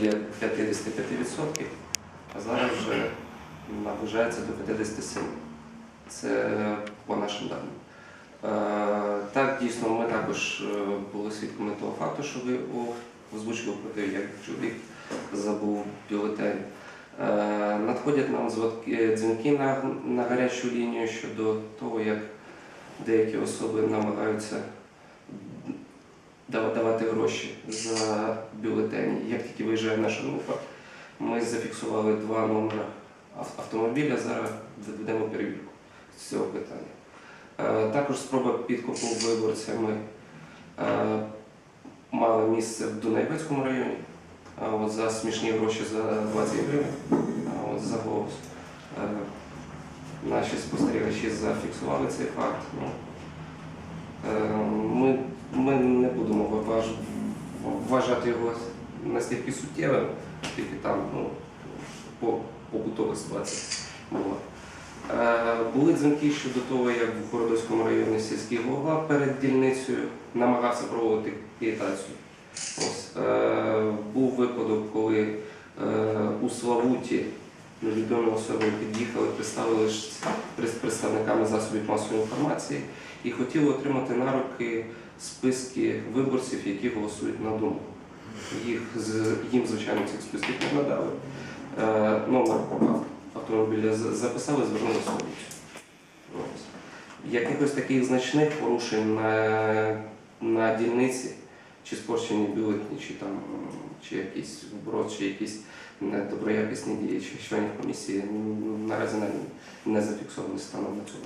біля 55%, а зараз вже наближається до 57%. Це по нашим даним. Е, Так, дійсно, ми також е, були свідками того факту, що ви о- озвучили про те, як чоловік забув бюлетень. Е, Надходять нам дзвінки на, на гарячу лінію щодо того, як деякі особи намагаються давати гроші за бюлетені. Як тільки виїжджає наша група, ми зафіксували два номери автомобіля. Зараз ведемо перевірку з цього питання. Е, Також спроба підкупу виборцями е, мала місце в Дунаєвецькому районі. От за смішні гроші за 20 гривень, за голос. Е, Наші спостерігачі зафіксували цей факт. Ну, будемо вважати його настільки суттєвим, тільки там ну, по побутова ситуація була. Е, Були дзвінки щодо того, як в Городоцькому районі сільський голова перед дільницею намагався проводити агітацію. Ось, е, був випадок, коли е, у Славуті невідомі особи під'їхали, представили представниками засобів масової інформації і хотіли отримати на руки списки виборців, які голосують на думку. Їх їм, звичайно, цих списків не надали. Е, Номер автомобіля записали, звернулися в. Якихось таких значних порушень на, на дільниці, чи спорчені бюлетні, чи там чи якийсь вброд, чи якісь недоброякісні дії чи членів комісії наразі не, зафіксовані станом на цього.